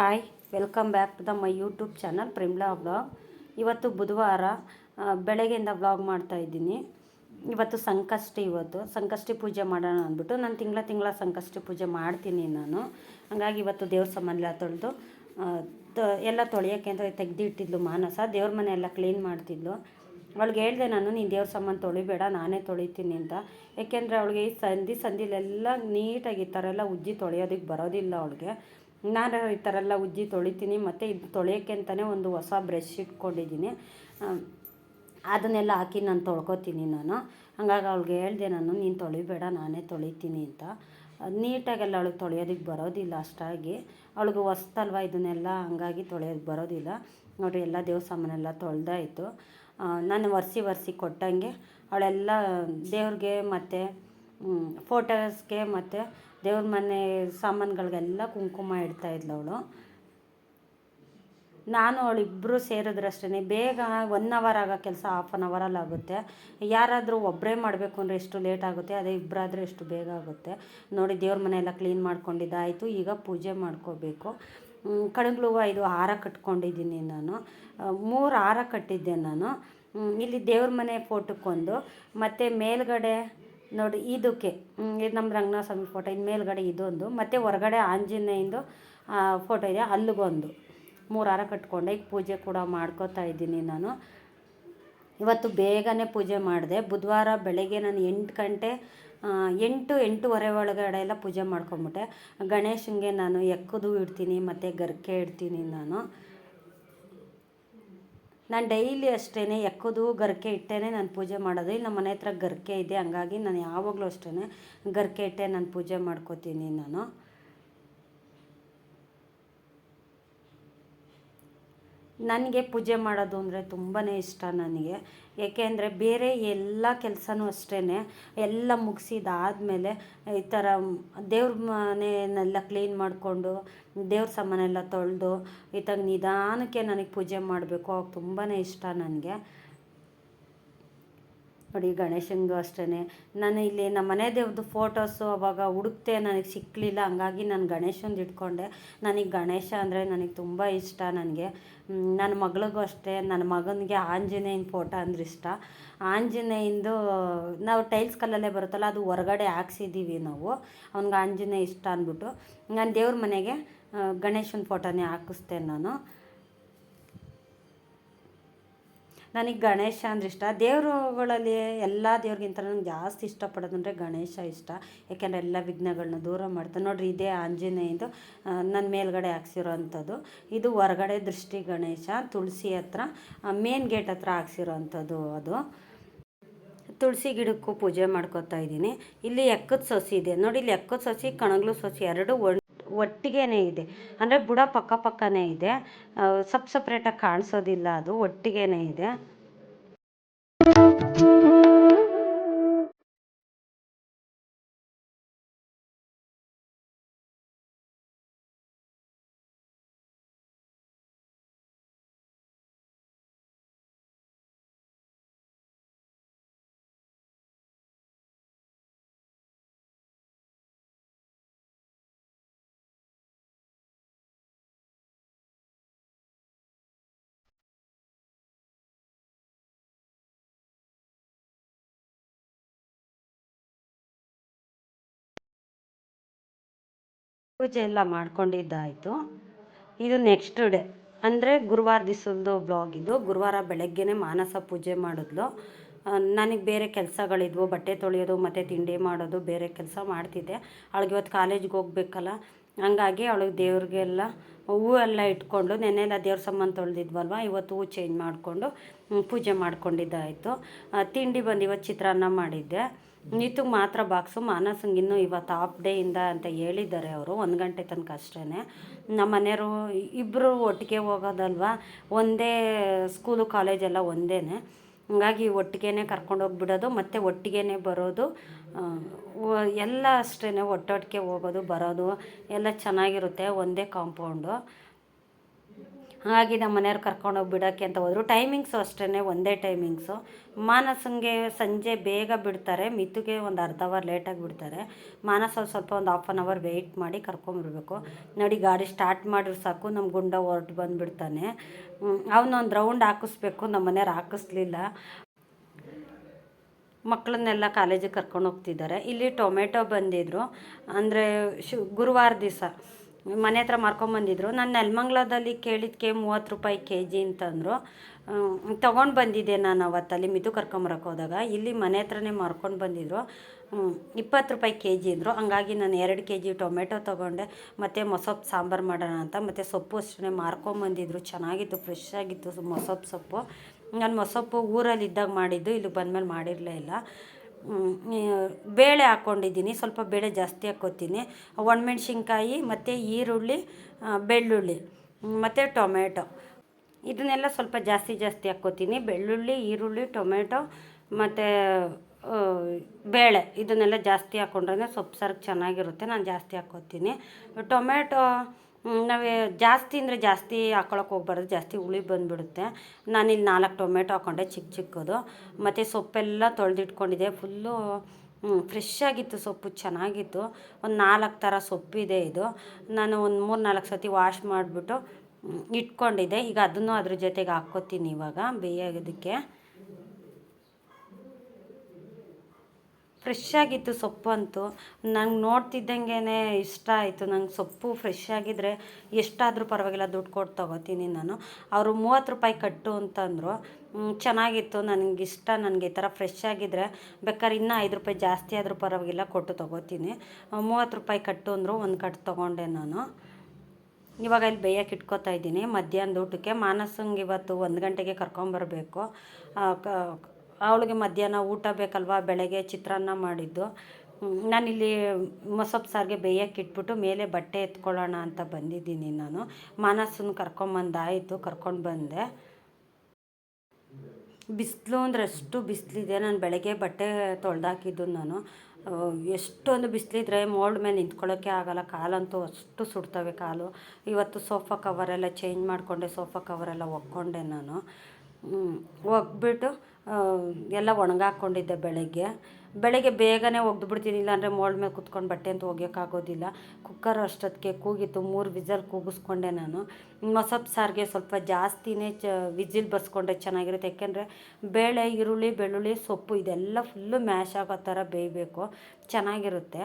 Hi welcome back to the my YouTube channel Primla vlog ಇವತ್ತು ಬುಧವಾರ ಬೆಳಗ್ಗೆಯಿಂದ ಮಾಡ್ತಾ ಇದ್ದೀನಿ. ಇವತ್ತು ಸಂಕಷ್ಟಿ ಇವತ್ತು. ಸಂಕಷ್ಟಿ ಪೂಜೆ ಮಾಡೋಣ ಅಂದ್ಬಿಟ್ಟು ನಾನು ತಿಂಗಳ ತಿಂಗಳ ಸಂಕಷ್ಟಿ ಪೂಜೆ ಮಾಡ್ತೀನಿ ನಾನು. ಹಾಗಾಗಿ ಇವತ್ತು ದೇವ್ರ ಸಾಮಾನೆಲ್ಲ ತೊಳೆದು ಎಲ್ಲ ತೊಳೆಯೋಕ್ಕೆ ಅಂತ ತೆಗೆದಿಟ್ಟಿದ್ಲು ಮಾನಸ. ದೇವ್ರ ಮನೆ ಎಲ್ಲ ಕ್ಲೀನ್ ಮಾಡ್ತಿದ್ಲು. ಅವಳಿಗೆ ಹೇಳಿದೆ ನಾನು, ನೀನು ದೇವ್ರ ಸಾಮಾನು ತೊಳಿಬೇಡ, ನಾನೇ ತೊಳಿತೀನಿ ಅಂತ. ಯಾಕೆಂದರೆ ಅವಳಿಗೆ ಈ ಸಂಧಿ, ಸಂಧಿಲೆಲ್ಲ ನೀಟಾಗಿ ಈ ಥರ ಎಲ್ಲ ಉಜ್ಜಿ ತೊಳೆಯೋದಕ್ಕೆ ಬರೋದಿಲ್ಲ ಅವಳಿಗೆ. ನಾನು ಈ ಥರ ಎಲ್ಲ ಉಜ್ಜಿ ತೊಳಿತೀನಿ, ಮತ್ತು ಇದು ತೊಳೆಯೋಕ್ಕೆ ಅಂತಲೇ ಒಂದು ಹೊಸ ಬ್ರಷ್ ಇಟ್ಕೊಂಡಿದ್ದೀನಿ. ಅದನ್ನೆಲ್ಲ ಹಾಕಿ ನಾನು ತೊಳ್ಕೊತೀನಿ ನಾನು. ಹಂಗಾಗಿ ಅವ್ಳಿಗೆ ಹೇಳಿದೆ ನಾನು, ನೀನು ತೊಳಿಬೇಡ, ನಾನೇ ತೊಳಿತೀನಿ ಅಂತ. ನೀಟಾಗೆಲ್ಲ ಅವಳಿಗೆ ತೊಳೆಯೋದಕ್ಕೆ ಬರೋದಿಲ್ಲ ಅಷ್ಟಾಗಿ. ಅವಳಿಗೆ ಹೊಸ್ತಲ್ವ ಇದನ್ನೆಲ್ಲ, ಹಂಗಾಗಿ ತೊಳೆಯೋದಕ್ಕೆ ಬರೋದಿಲ್ಲ. ನೋಡಿರಿ, ಎಲ್ಲ ದೇವ್ರ ಸಾಮಾನೆಲ್ಲ ತೊಳೆದಾಯಿತು ನಾನು ಒರೆಸಿ ಒರೆಸಿ ಕೊಟ್ಟಂಗೆ ಅವಳೆಲ್ಲ ದೇವ್ರಿಗೆ ಮತ್ತು ಫೋಟೋಸ್ಗೆ ಮತ್ತು ದೇವ್ರ ಮನೆ ಸಾಮಾನುಗಳಿಗೆಲ್ಲ ಕುಂಕುಮ ಇಡ್ತಾ ಇದ್ಲು ಅವಳು. ನಾನು ಅವಳಿಬ್ಬರು ಸೇರಿದ್ರಷ್ಟೇ ಬೇಗ ಒನ್ ಅವರ್ ಆಗೋ ಕೆಲಸ ಹಾಫ್ ಆನ್ ಅವರಲ್ಲಿ ಆಗುತ್ತೆ. ಯಾರಾದರೂ ಒಬ್ಬರೇ ಮಾಡಬೇಕು ಅಂದರೆ ಎಷ್ಟು ಲೇಟ್ ಆಗುತ್ತೆ, ಅದೇ ಇಬ್ಬರಾದರೆ ಎಷ್ಟು ಬೇಗ ಆಗುತ್ತೆ. ನೋಡಿ, ದೇವ್ರ ಮನೆ ಎಲ್ಲ ಕ್ಲೀನ್ ಮಾಡ್ಕೊಂಡಿದ್ದಾಯಿತು ಈಗ ಪೂಜೆ ಮಾಡ್ಕೋಬೇಕು. ಕಣಗ್ಲು ಇದು ಹಾರ ಕಟ್ಕೊಂಡಿದ್ದೀನಿ ನಾನು. ಮೂರು ಹಾರ ಕಟ್ಟಿದ್ದೆ ನಾನು. ಇಲ್ಲಿ ದೇವ್ರ ಮನೆ ಫೋಟೋಕ್ಕೊಂದು ಮತ್ತು ಮೇಲ್ಗಡೆ ನೋಡಿ, ಇದಕ್ಕೆ ಇದು ನಮ್ಮ ರಂಗನಾಥ ಸ್ವಾಮಿ ಫೋಟೋ ಇನ್ನು ಮೇಲ್ಗಡೆ ಇದೊಂದು, ಮತ್ತು ಹೊರಗಡೆ ಆಂಜನೇಯಂದು ಫೋಟೋ ಇದೆ. ಅಲ್ಲಿಗೊಂದು. ಮೂರು ಹಾರ ಕಟ್ಕೊಂಡೆ. ಈಗ ಪೂಜೆ ಕೂಡ ಮಾಡ್ಕೋತಾ ಇದ್ದೀನಿ ನಾನು. ಇವತ್ತು ಬೇಗನೆ ಪೂಜೆ ಮಾಡಿದೆ. ಬುಧವಾರ ಬೆಳಗ್ಗೆ ನಾನು ಎಂಟು ಗಂಟೆ ಎಂಟು, ಎಂಟೂವರೆ ಒಳಗಡೆ ಎಲ್ಲ ಪೂಜೆ ಮಾಡ್ಕೊಂಬಿಟ್ಟೆ. ಗಣೇಶನಿಗೆ ನಾನು ಎಕ್ಕದು ಇಡ್ತೀನಿ, ಮತ್ತು ಗರ್ಕೆ ಇಡ್ತೀನಿ ನಾನು. ನಾನು ಡೈಲಿ ಅಷ್ಟೇ ಎಕ್ಕೋದು ಗರ್ಕೆ ಇಟ್ಟೇ ನಾನು ಪೂಜೆ ಮಾಡೋದು. ಇಲ್ಲಿ ನಮ್ಮ ಮನೆ ಹತ್ರ ಗರ್ಕೆ ಇದೆ, ಹಂಗಾಗಿ ನಾನು ಯಾವಾಗಲೂ ಅಷ್ಟೇ ಗರ್ಕೆ ಇಟ್ಟೆ ನಾನು ಪೂಜೆ ಮಾಡ್ಕೋತೀನಿ ನಾನು. ನನಗೆ ಪೂಜೆ ಮಾಡೋದು ಅಂದರೆ ತುಂಬಾ ಇಷ್ಟ ನನಗೆ. ಏಕೆಂದರೆ ಬೇರೆ ಎಲ್ಲ ಕೆಲಸನೂ ಅಷ್ಟೇ ಎಲ್ಲ ಮುಗಿಸಿದಾದ್ಮೇಲೆ ಈ ಥರ ದೇವ್ರ ಮನೆಯನ್ನೆಲ್ಲ ಕ್ಲೀನ್ ಮಾಡಿಕೊಂಡು, ದೇವ್ರ ಸಾಮಾನೆಲ್ಲ ತೊಳೆದು ಈ ಥರ ನಿಧಾನಕ್ಕೆ ನನಗೆ ಪೂಜೆ ಮಾಡಬೇಕು. ಅವಾಗ ತುಂಬಾ ಇಷ್ಟ ನನಗೆ. ನೋಡಿ ಗಣೇಶಂದು ಅಷ್ಟೇ ನಾನು ಇಲ್ಲಿ ನಮ್ಮ ಮನೆ ದೇವ್ರದ್ದು ಫೋಟೋಸು ಅವಾಗ ಹುಡುಕ್ತೆ ನನಗೆ ಸಿಕ್ಕಲಿಲ್ಲ ಹಂಗಾಗಿ ನಾನು ಗಣೇಶಂದು ಇಟ್ಕೊಂಡೆ. ನನಗೆ ಗಣೇಶ ಅಂದರೆ ನನಗೆ ತುಂಬ ಇಷ್ಟ ನನಗೆ. ನನ್ನ ಮಗಳಿಗೂ ಅಷ್ಟೇ ನನ್ನ ಮಗನಿಗೆ ಆಂಜನೇಯನ ಫೋಟೋ ಅಂದ್ರೆ ಇಷ್ಟ. ಆಂಜನೇಯಂದು, ನಾವು ಟೈಲ್ಸ್ ಕಲ್ಲಲ್ಲೇ ಬರುತ್ತಲ್ಲ, ಅದು ಹೊರಗಡೆ ಹಾಕ್ಸಿದ್ದೀವಿ ನಾವು. ಅವ್ನಿಗೆ ಆಂಜನೇಯ ಇಷ್ಟ ಅಂದ್ಬಿಟ್ಟು. ನಾನು ದೇವ್ರ ಮನೆಗೆ ಗಣೇಶನ ಫೋಟೋನೇ ಹಾಕಿಸ್ತೇನೆ ನಾನು. ನನಗೆ ಗಣೇಶ ಅಂದ್ರೆ ಇಷ್ಟ. ದೇವರುಗಳಲ್ಲಿ ಎಲ್ಲ ದೇವ್ರಿಗಿಂತ ನನಗೆ ಜಾಸ್ತಿ ಇಷ್ಟಪಡೋದಂದರೆ ಗಣೇಶ ಇಷ್ಟ. ಯಾಕೆಂದರೆ ಎಲ್ಲ ವಿಘ್ನಗಳನ್ನ ದೂರ ಮಾಡ್ತಾನೆ ನೋಡಿರಿ ಇದೇ ಆಂಜನೇಯದು ನನ್ನ ಮೇಲ್ಗಡೆ ಹಾಕ್ಸಿರೋ ಅಂಥದ್ದು ಇದು ಹೊರಗಡೆ ದೃಷ್ಟಿ ಗಣೇಶ, ತುಳಸಿ ಹತ್ರ ಮೇನ್ ಗೇಟ್ ಹತ್ರ ಹಾಕ್ಸಿರೋ ಅಂಥದ್ದು ಅದು. ತುಳಸಿ ಗಿಡಕ್ಕೂ ಪೂಜೆ ಮಾಡ್ಕೋತಾ ಇದ್ದೀನಿ. ಇಲ್ಲಿ ಎಕ್ಕದ ಸೊಸಿ ಇದೆ. ನೋಡಿ ಇಲ್ಲಿ ಎಕ್ಕದ ಸೊಸಿ, ಕಣಗ್ಲು ಸೊಸಿ, ಎರಡು ಒ ಒಟ್ಟಿಗೆನೇ ಇದೆ. ಅಂದರೆ ಬುಡ ಪಕ್ಕ ಪಕ್ಕನೇ ಇದೆ. ಸಪ್ ಸಪ್ರೇಟಾಗಿ ಕಾಣಿಸೋದಿಲ್ಲ ಅದು ಒಟ್ಟಿಗೆನೇ ಇದೆ. ಪೂಜೆ ಎಲ್ಲ ಮಾಡ್ಕೊಂಡಿದ್ದಾಯಿತು. ಇದು ನೆಕ್ಸ್ಟ್ ಡೇ ಅಂದರೆ ಗುರುವಾರ ದಿವಸದ್ದು ಬ್ಲಾಗ್ ಇದು. ಗುರುವಾರ ಬೆಳಗ್ಗೆನೇ ಮಾನಸ ಪೂಜೆ ಮಾಡಿದ್ಲು. ನನಗೆ ಬೇರೆ ಕೆಲಸಗಳಿದ್ವು. ಬಟ್ಟೆ ತೊಳೆಯೋದು, ಮತ್ತು ತಿಂಡಿ ಮಾಡೋದು ಬೇರೆ ಕೆಲಸ ಮಾಡ್ತಿದ್ದೆ. ಅವಳಿಗೆ ಇವತ್ತು ಕಾಲೇಜ್ಗೆ ಹೋಗ್ಬೇಕಲ್ಲ. ಹಂಗಾಗಿ ಅವಳಿಗೆ ದೇವ್ರಿಗೆಲ್ಲ ಹೂವು ಎಲ್ಲ ಇಟ್ಕೊಂಡು ನೆನ್ನೆಲ್ಲ ದೇವ್ರ ಸಂಬಂಧ ತೊಳೆದಿದ್ವಲ್ವ, ಇವತ್ತು ಹೂವು ಚೇಂಜ್ ಮಾಡಿಕೊಂಡು ಪೂಜೆ ಮಾಡ್ಕೊಂಡಿದ್ದಾಯಿತು. ತಿಂಡಿ ಬಂದು ಇವತ್ತು ಚಿತ್ರಾನ್ನ ಮಾಡಿದ್ದೆ. ನೀತಿಗೆ ಮಾತ್ರ ಬಾಕ್ಸು ಮಾನಸಂಗೆ ಇನ್ನೂ ಇವತ್ತು ಹಾಫ್ ಡೇಯಿಂದ ಅಂತ ಹೇಳಿದ್ದಾರೆ ಅವರು, ಒಂದು ಗಂಟೆ ತನಕ ಅಷ್ಟೇ ನಮ್ಮ ಮನೆಯವರು ಇಬ್ಬರು ಒಟ್ಟಿಗೆ ಹೋಗೋದಲ್ವ, ಒಂದೇ ಸ್ಕೂಲು ಕಾಲೇಜೆಲ್ಲ ಒಂದೇ ಹಂಗಾಗಿ ಒಟ್ಟಿಗೆ ಕರ್ಕೊಂಡು ಹೋಗ್ಬಿಡೋದು, ಮತ್ತು ಒಟ್ಟಿಗೆ ಬರೋದು ಎಲ್ಲ ಅಷ್ಟೇ ಒಟ್ಟೊಟ್ಟಿಗೆ ಹೋಗೋದು, ಬರೋದು ಎಲ್ಲ ಚೆನ್ನಾಗಿರುತ್ತೆ, ಒಂದೇ ಕಾಂಪೌಂಡು ಹಾಗಾಗಿ ನಮ್ಮ ಮನೆಯವ್ರು ಕರ್ಕೊಂಡೋಗಿ ಬಿಡೋಕ್ಕೆ ಅಂತ ಹೋದರು. ಟೈಮಿಂಗ್ಸು ಅಷ್ಟೇ ಒಂದೇ ಟೈಮಿಂಗ್ಸು ಮಾನಸಂಗೆ ಸಂಜೆ ಬೇಗ ಬಿಡ್ತಾರೆ, ಮಿತುಗೆ ಒಂದು ಅರ್ಧ ಅವರ್ ಲೇಟಾಗಿ ಬಿಡ್ತಾರೆ. ಮಾನಸ ಸ್ವಲ್ಪ ಒಂದು ಹಾಫ್ ಆನ್ ಅವರ್ ವೆಯ್ಟ್ ಮಾಡಿ ಕರ್ಕೊಂಬರ್ಬೇಕು. ನೋಡಿ ಗಾಡಿ ಸ್ಟಾರ್ಟ್ ಮಾಡಿದ್ರೆ ಸಾಕು ನಮ್ಮ ಗುಂಡ ಹೊರಟು ಬಂದುಬಿಡ್ತಾನೆ. ಅವನೊಂದು ರೌಂಡ್ ಹಾಕಿಸ್ಬೇಕು, ನಮ್ಮ ಮನೆಯವ್ರು ಹಾಕಿಸ್ಲಿಲ್ಲ. ಮಕ್ಕಳನ್ನೆಲ್ಲ ಕಾಲೇಜಿಗೆ ಕರ್ಕೊಂಡು ಹೋಗ್ತಿದ್ದಾರೆ. ಇಲ್ಲಿ ಟೊಮೆಟೊ ಬಂದಿದ್ದರು ಅಂದರೆ ಶು, ಗುರುವಾರ ದಿವಸ ಮನೆ ಹತ್ರ ಮಾರ್ಕೊಂಬಂದಿದ್ರು ನಾನು ನೆಲಮಂಗ್ಲದಲ್ಲಿ ಕೇಳಿದ್ದಕ್ಕೆ ಮೂವತ್ತು ರೂಪಾಯಿ ಕೆ ಜಿ ಅಂತಂದರು ತೊಗೊಂಡು ಬಂದಿದ್ದೆ ನಾನು ಅವತ್ತಲ್ಲಿ ಮಿದು ಕರ್ಕೊಂಬರಕ್ಕೆ ಹೋದಾಗ. ಇಲ್ಲಿ ಮನೆ ಹತ್ರನೇ ಮಾರ್ಕೊಂಡು ಬಂದಿದ್ರು. ಇಪ್ಪತ್ತು ರೂಪಾಯಿ ಕೆ ಜಿ ಅಂದರು. ಹಂಗಾಗಿ ನಾನು ಎರಡು ಕೆ ಜಿ ಟೊಮೆಟೊ ತೊಗೊಂಡೆ. ಮತ್ತು ಮೊಸೊಪ್ಪು ಸಾಂಬಾರು ಮಾಡೋಣ ಅಂತ. ಮತ್ತು ಸೊಪ್ಪು ಅಷ್ಟೇ ಮಾರ್ಕೊಂಬಂದಿದ್ರು ಚೆನ್ನಾಗಿತ್ತು ಫ್ರೆಶ್ ಆಗಿತ್ತು ಮೊಸೊಪ್ಪು ಸೊಪ್ಪು. ನಾನು ಮೊಸಪ್ಪು ಊರಲ್ಲಿದ್ದಾಗ ಮಾಡಿದ್ದು, ಇಲ್ಲಿ ಬಂದಮೇಲೆ ಮಾಡಿರಲೇ ಇಲ್ಲ. ಬೇಳೆ ಹಾಕ್ಕೊಂಡಿದ್ದೀನಿ, ಸ್ವಲ್ಪ ಬೇಳೆ ಜಾಸ್ತಿ ಹಾಕ್ಕೋತೀನಿ. ಒಣಮೆಣ್ಸಿನ್ಕಾಯಿ ಮತ್ತು ಈರುಳ್ಳಿ ಬೆಳ್ಳುಳ್ಳಿ, ಮತ್ತು ಟೊಮೆಟೊ. ಇದನ್ನೆಲ್ಲ ಸ್ವಲ್ಪ ಜಾಸ್ತಿ ಜಾಸ್ತಿ ಹಾಕ್ಕೋತೀನಿ. ಬೆಳ್ಳುಳ್ಳಿ, ಈರುಳ್ಳಿ, ಟೊಮೆಟೊ, ಮತ್ತು ಬೇಳೆ ಇದನ್ನೆಲ್ಲ ಜಾಸ್ತಿ ಹಾಕ್ಕೊಂಡ್ರೆ ಸೊಪ್ಪು ಸಾರಿಗೆ ಚೆನ್ನಾಗಿರುತ್ತೆ. ನಾನು ಜಾಸ್ತಿ ಹಾಕ್ಕೋತೀನಿ. ಟೊಮೆಟೊ ನಾವು ಜಾಸ್ತಿ ಅಂದರೆ ಜಾಸ್ತಿ ಹಾಕೊಳಕ್ಕೆ ಹೋಗ್ಬಾರ್ದು, ಜಾಸ್ತಿ ಹುಳಿ ಬಂದುಬಿಡುತ್ತೆ. ನಾನಿಲ್ಲಿ ನಾಲ್ಕು ಟೊಮೆಟೊ ಹಾಕ್ಕೊಂಡೆ ಚಿಕ್ಕ ಚಿಕ್ಕದು. ಮತ್ತು ಸೊಪ್ಪೆಲ್ಲ ತೊಳೆದಿಟ್ಕೊಂಡಿದ್ದೆ, ಫುಲ್ಲು ಫ್ರೆಶ್ ಆಗಿತ್ತು ಸೊಪ್ಪು, ಚೆನ್ನಾಗಿತ್ತು. ಒಂದು ನಾಲ್ಕು ಥರ ಸೊಪ್ಪಿದೆ ಇದು. ನಾನು ಒಂದು ಮೂರು ನಾಲ್ಕು ಸತಿ ವಾಶ್ ಮಾಡಿಬಿಟ್ಟು ಇಟ್ಕೊಂಡಿದ್ದೆ. ಈಗ ಅದನ್ನು ಅದ್ರ ಜೊತೆಗೆ ಹಾಕ್ಕೊತೀನಿ ಇವಾಗ ಬೇಯೋದಕ್ಕೆ ಫ್ರೆಶ್ ಆಗಿತ್ತು ಸೊಪ್ಪು ಅಂತೂ ನಂಗೆ ನೋಡ್ತಿದ್ದಂಗೆ ಇಷ್ಟ ಆಯಿತು. ನಂಗೆ ಸೊಪ್ಪು ಫ್ರೆಶ್ ಆಗಿದ್ದರೆ ಎಷ್ಟಾದರೂ ಪರವಾಗಿಲ್ಲ, ದುಡ್ಡು ಕೊಟ್ಟು ತೊಗೋತೀನಿ ನಾನು. ಅವರು ಮೂವತ್ತು ರೂಪಾಯಿ ಕಟ್ಟು ಅಂತಂದರು. ಚೆನ್ನಾಗಿತ್ತು. ನನಗೆ ಇಷ್ಟ ನನಗೆ ಈ ಥರ ಫ್ರೆಶ್ ಆಗಿದ್ದರೆ ಬೇಕಾದ್ರೆ ಇನ್ನೂ ಐದು ರೂಪಾಯಿ ಜಾಸ್ತಿ ಆದರೂ ಪರವಾಗಿಲ್ಲ, ಕೊಟ್ಟು ತೊಗೋತೀನಿ. ಮೂವತ್ತು ರೂಪಾಯಿ ಕಟ್ಟು ಅಂದರು, ಒಂದು ಕಟ್ಟು ತೊಗೊಂಡೆ ನಾನು. ಇವಾಗ ಇಲ್ಲಿ ಬೇಯಕ್ಕೆ ಇಟ್ಕೋತಾ ಇದ್ದೀನಿ. ಮಧ್ಯಾಹ್ನದ ಊಟಕ್ಕೆ ಮಾನಸಂಗೆ ಇವತ್ತು ಒಂದು ಗಂಟೆಗೆ ಕರ್ಕೊಂಬರಬೇಕು. ಅವಳಿಗೆ ಮಧ್ಯಾಹ್ನ ಊಟ ಬೇಕಲ್ವ? ಬೆಳಗ್ಗೆ ಚಿತ್ರಾನ್ನ ಮಾಡಿದ್ದು. ನಾನಿಲ್ಲಿ ಮೊಸಪ್ಪು ಸಾರಿಗೆ ಬೇಯಕ್ಕೆ ಇಟ್ಬಿಟ್ಟು ಮೇಲೆ ಬಟ್ಟೆ ಎತ್ಕೊಳ್ಳೋಣ ಅಂತ ಬಂದಿದ್ದೀನಿ ನಾನು. ಮಾನಸನ ಕರ್ಕೊಂಬಂದಾಯಿತು, ಕರ್ಕೊಂಡು ಬಂದೆ. ಬಿಸಿಲು ಅಂದರೆ ಅಷ್ಟು ಬಿಸಿಲಿದೆ. ನಾನು ಬೆಳಗ್ಗೆ ಬಟ್ಟೆ ತೊಳೆದಾಕಿದ್ದು ನಾನು. ಎಷ್ಟೊಂದು ಬಿಸಿಲಿದ್ರೆ ಮೋಲ್ಡ್ ಮೇಲೆ ನಿಂತ್ಕೊಳ್ಳೋಕ್ಕೆ ಆಗೋಲ್ಲ. ಕಾಲಂತೂ ಅಷ್ಟು ಸುಡ್ತವೆ ಕಾಲು. ಇವತ್ತು ಸೋಫಾ ಕವರೆಲ್ಲ ಚೇಂಜ್ ಮಾಡಿಕೊಂಡೆ, ಸೋಫಾ ಕವರೆಲ್ಲ ಒಕ್ಕೊಂಡೆ ನಾನು. ಒಗ್ಬಿಟ್ಟು ಎಲ್ಲ ಒಣಗಾಕ್ಕೊಂಡಿದ್ದೆ ಬೆಳಗ್ಗೆ. ಬೆಳಗ್ಗೆ ಬೇಗನೆ ಒಗೆದ್ಬಿಡ್ತೀನಿ ಇಲ್ಲಾಂದರೆ ಮೋಲ್ಡ್ ಮೇಲೆ ಕುತ್ಕೊಂಡು ಬಟ್ಟೆ ಅಂತ ಒಗೆಯೋಕ್ಕಾಗೋದಿಲ್ಲ ಕುಕ್ಕರ್ ಅಷ್ಟೊತ್ತಿಗೆ ಕೂಗಿತ್ತು, ಮೂರು ವಿಸಲ್ ಕೂಗಿಸ್ಕೊಂಡೆ ನಾನು. ಮೊಸಪ್ಪು ಸಾರಿಗೆ ಸ್ವಲ್ಪ ಜಾಸ್ತಿನೇ ಚ, ವಿಸಿಲ್ ಬರ್ಸ್ಕೊಂಡೆ, ಚೆನ್ನಾಗಿರುತ್ತೆ. ಯಾಕೆಂದರೆ ಬೇಳೆ, ಈರುಳ್ಳಿ, ಬೆಳ್ಳುಳ್ಳಿ, ಸೊಪ್ಪು, ಇದೆಲ್ಲ ಫುಲ್ಲು ಮ್ಯಾಶ್ ಆಗೋ ಥರ ಬೇಯಬೇಕು ಚೆನ್ನಾಗಿರುತ್ತೆ.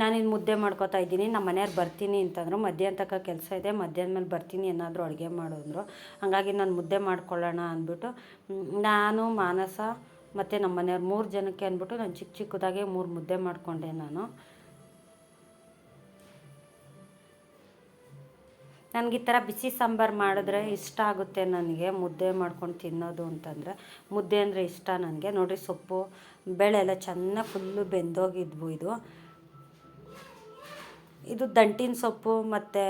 ನಾನಿನ್ನು ಮುದ್ದೆ ಮಾಡ್ಕೊತಾ ಇದ್ದೀನಿ ನಮ್ಮ ಮನೆಯವ್ರು ಬರ್ತೀನಿ ಅಂತಂದರು ಮಧ್ಯಾಹ್ನ ತನಕ ಕೆಲಸ ಇದೆ ಮಧ್ಯಾಹ್ನ ಮೇಲೆ ಬರ್ತೀನಿ ಏನಾದರೂ ಅಡುಗೆ ಮಾಡು ಅಂದರು ಹಾಗಾಗಿ ನಾನು ಮುದ್ದೆ ಮಾಡ್ಕೊಳ್ಳೋಣ ಅಂದ್ಬಿಟ್ಟು ನಾನು, ಮಾನಸ ಮತ್ತು ನಮ್ಮ ಮನೆಯವ್ರು ಮೂರು ಜನಕ್ಕೆ ಅಂದ್ಬಿಟ್ಟು ನಾನು ಚಿಕ್ಕ ಚಿಕ್ಕದಾಗೆ ಮೂರು ಮುದ್ದೆ ಮಾಡಿಕೊಂಡೆ ನಾನು. ನನಗೆ ಈ ಥರ ಬಿಸಿ ಸಾಂಬಾರು ಮಾಡಿದ್ರೆ ಇಷ್ಟ ಆಗುತ್ತೆ ನನಗೆ ಮುದ್ದೆ ಮಾಡ್ಕೊಂಡು ತಿನ್ನೋದು ಅಂತಂದರೆ. ಮುದ್ದೆ ಅಂದರೆ ಇಷ್ಟ ನನಗೆ. ನೋಡಿರಿ ಸೊಪ್ಪು, ಬೇಳೆ ಎಲ್ಲ ಚೆನ್ನಾಗಿ ಫುಲ್ಲು ಬೆಂದೋಗಿದ್ವು ಇದು. ಇದು ದಂಟಿನ ಸೊಪ್ಪು ಮತ್ತು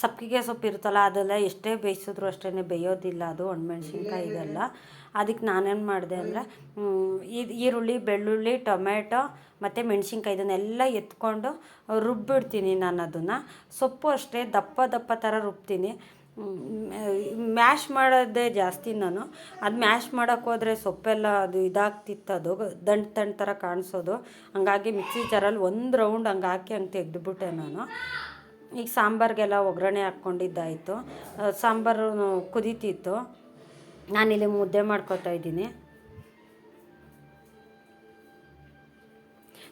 ಸಬ್ಬಸಿಗೆ ಸೊಪ್ಪು ಇರುತ್ತಲ್ಲ, ಅದೆಲ್ಲ ಎಷ್ಟೇ ಬೇಯಿಸಿದ್ರು ಅಷ್ಟೇ ಬೇಯೋದಿಲ್ಲ. ಅದು ಒಣಮೆಣ್ಸಿನ್ಕಾಯಿ ಇದೆಲ್ಲ. ಅದಕ್ಕೆ ನಾನೇನು ಮಾಡಿದೆ ಅಂದರೆ ಇದು ಈರುಳ್ಳಿ, ಬೆಳ್ಳುಳ್ಳಿ ಟೊಮೆಟೊ ಮತ್ತು ಮೆಣ್ಸಿನ್ಕಾಯಿ ಇದನ್ನೆಲ್ಲ ಎತ್ಕೊಂಡು ರುಬ್ಬಿಡ್ತೀನಿ ನಾನು ಅದನ್ನು. ಸೊಪ್ಪು ಅಷ್ಟೇ ದಪ್ಪ ದಪ್ಪ ಥರ ರುಬ್ತೀನಿ. ಮ್ಯಾಶ್ ಮಾಡೋದೇ ಜಾಸ್ತಿ ನಾನು. ಅದು ಮ್ಯಾಶ್ ಮಾಡೋಕ್ಕೆ ಹೋದರೆ ಸೊಪ್ಪೆಲ್ಲ ಅದು ಇದಾಗ್ತಿತ್ತು, ಅದು ದಂಟು ದಂಟು ಥರ ಕಾಣಿಸೋದು. ಹಂಗಾಗಿ ಮಿಕ್ಸಿ ಜಾರಲ್ಲಿ ಒಂದು ರೌಂಡ್ ಹಂಗೆ ಹಾಕಿ ಹಂಗೆ ತೆಗೆದುಬಿಟ್ಟೆ ನಾನು. ಈಗ ಸಾಂಬಾರಿಗೆಲ್ಲ ಒಗ್ಗರಣೆ ಹಾಕ್ಕೊಂಡಿದ್ದಾಯಿತು. ಸಾಂಬಾರು ಕುದೀತಿತ್ತು. ನಾನಿಲ್ಲಿ ಮುದ್ದೆ ಮಾಡ್ಕೊತಾ ಇದ್ದೀನಿ.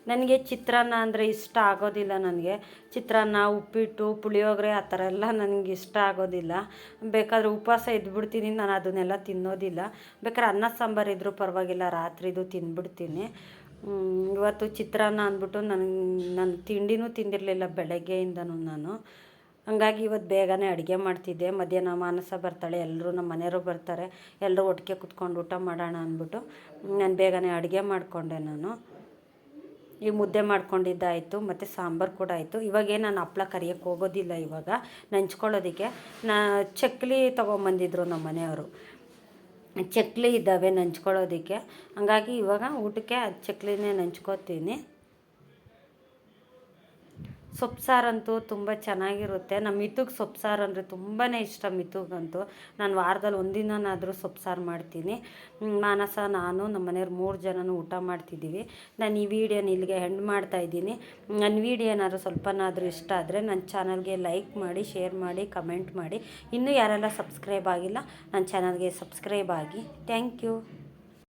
ನನಗೆ ಚಿತ್ರಾನ್ನ ಅಂದರೆ ಇಷ್ಟ ಆಗೋದಿಲ್ಲ ನನಗೆ. ಚಿತ್ರಾನ್ನ, ಉಪ್ಪಿಟ್ಟು, ಪುಳಿಯೋಗರೆ ಆ ಥರ ಎಲ್ಲ ನನಗೆ ಇಷ್ಟ ಆಗೋದಿಲ್ಲ. ಬೇಕಾದರೆ ಉಪವಾಸ ಇದ್ಬಿಡ್ತೀನಿ, ನಾನು ಅದನ್ನೆಲ್ಲ ತಿನ್ನೋದಿಲ್ಲ. ಬೇಕಾದ್ರೆ ಅನ್ನ ಸಾಂಬಾರು ಇದ್ದರೂ ಪರವಾಗಿಲ್ಲ, ರಾತ್ರಿದು ತಿಂದ್ಬಿಡ್ತೀನಿ ಇವತ್ತು ಚಿತ್ರಾನ್ನ ಅಂದ್ಬಿಟ್ಟು ನನಗೆ ನಾನು ತಿಂಡಿನೂ ತಿಂದಿರಲಿಲ್ಲ, ಬೆಳಗ್ಗೆಯಿಂದನೂ ನಾನು. ಹಂಗಾಗಿ ಇವತ್ತು ಬೇಗನೆ ಅಡುಗೆ ಮಾಡ್ತಿದ್ದೆ. ಮಧ್ಯಾಹ್ನ ಮಾನಸ ಬರ್ತಾಳೆ, ಎಲ್ಲರೂ ನಮ್ಮ ಮನೆಯವರು ಬರ್ತಾರೆ. ಎಲ್ಲರೂ ಒಟ್ಟಿಗೆ ಕುತ್ಕೊಂಡು ಊಟ ಮಾಡೋಣ ಅಂದ್ಬಿಟ್ಟು, ನಾನು ಬೇಗನೆ ಅಡುಗೆ ಮಾಡಿಕೊಂಡೆ ನಾನು. ಈಗ ಮುದ್ದೆ ಮಾಡ್ಕೊಂಡಿದ್ದಾಯಿತು, ಮತ್ತು ಸಾಂಬಾರು ಕೂಡ ಆಯಿತು. ಇವಾಗೇನು ನಾನು ಹಪ್ಳ ಕರಿಯೋಕ್ಕೆ ಹೋಗೋದಿಲ್ಲ ಇವಾಗ. ನಂಚ್ಕೊಳ್ಳೋದಕ್ಕೆ. ನಾ ಚಕ್ಲಿ ತೊಗೊಂಬಂದಿದ್ರು ನಮ್ಮ ಮನೆಯವರು. ಚಕ್ಲಿ ಇದ್ದಾವೆ, ನಂಚ್ಕೊಳ್ಳೋದಕ್ಕೆ. ಹಂಗಾಗಿ ಇವಾಗ ಊಟಕ್ಕೆ ಚಕ್ಲಿನೇ ನಂಚ್ಕೋತೀನಿ. ಸೊಪ್ಪು ಸಾರಂತೂ ತುಂಬ ಚೆನ್ನಾಗಿರುತ್ತೆ. ನಮ್ಮ ಮಿತುಗೆ ಸೊಪ್ಪು ಸಾರು ಅಂದರೆ ತುಂಬಾ ಇಷ್ಟ ಮಿತುಗಂತೂ. ನಾನು ವಾರದಲ್ಲಿ ಒಂದಿನನಾದರೂ ಸೊಪ್ಪು ಸಾರು ಮಾಡ್ತೀನಿ ಮಾನಸ, ನಾನು ನಮ್ಮ ಮನೆಯವ್ರು ಮೂರು ಜನನೂ ಊಟ ಮಾಡ್ತಿದ್ದೀವಿ. ನಾನು ಈ ವಿಡಿಯೋನ ಇಲ್ಲಿಗೆ ಹೆಂಡ್ ಮಾಡ್ತಾ ಇದ್ದೀನಿ. ನನ್ನ ವಿಡಿಯೋ ಏನಾದರೂ ಸ್ವಲ್ಪನಾದರೂ ಇಷ್ಟ ಆದರೆ ನನ್ನ ಚಾನಲ್ಗೆ ಲೈಕ್ ಮಾಡಿ, ಶೇರ್ ಮಾಡಿ, ಕಮೆಂಟ್ ಮಾಡಿ. ಇನ್ನೂ ಯಾರೆಲ್ಲ ಸಬ್ಸ್ಕ್ರೈಬ್ ಆಗಿಲ್ಲ ನನ್ನ ಚಾನಲ್ಗೆ ಸಬ್ಸ್ಕ್ರೈಬ್ ಆಗಿ. Thank you.